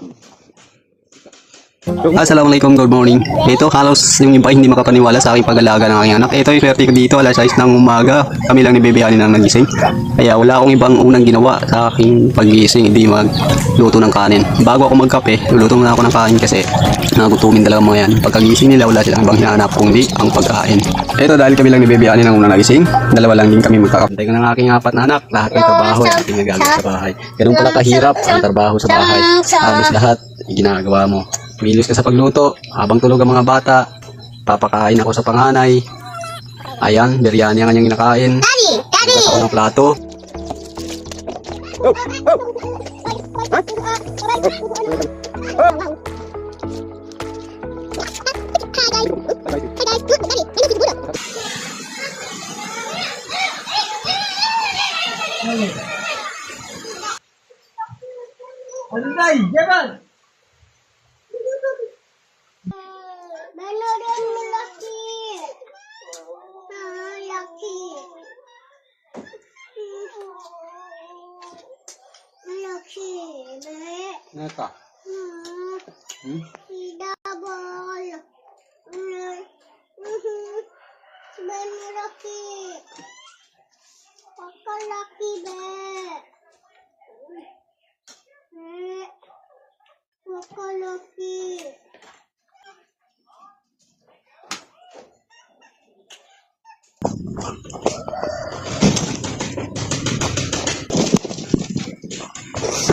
Thank you. Assalamualaikum, good morning. Ito, halos yung iba hindi makapaniwala sa aking pag-alaga ng aking anak. Ito yung swerte ko dito, alas 6 ng umaga. Kami lang ni Bebe Ani nang nagising. Kaya wala akong ibang unang ginawa sa aking pagising, hindi magluto ng kanin. Bago ako magkape, luluto na ako ng kanin kasi nagutumin talaga mga yan. Pagkagising nila, wala silang ibang hinahanap kundi ang pagkain. Ito dahil kami lang ni Bebe nang unang nagising, dalawa lang din kami magkakapantay ko ng aking apat na anak. Lahat ng trabaho ay ating sa bahay. Ganun pala kahirap ang trabaho sa bahay. Halos lahat, ginagawa mo. Milos ka sa pagluto, habang tulog ang mga bata, papakain ako sa panganay. Ayan, biryani ang kanyang kinakain. Daddy, Daddy. Ako ng plato. Manorin เรกขี่ไหมแม่ต่ออืมขี่ดาบอลเบนล็อกกี้ปักก็ล็อกกี้เบปักก็ล็อกกี้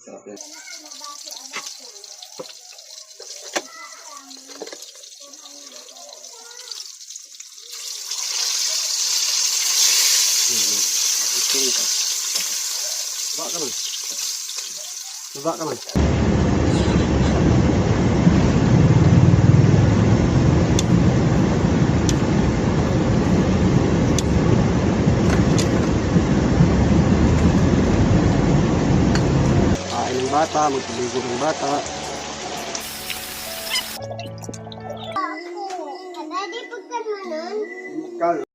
Sarap yan. Baba ka man. Baba ka. Kain ng bata, magpiligo ng bata. Daddy, pagkan mo nun? Kal.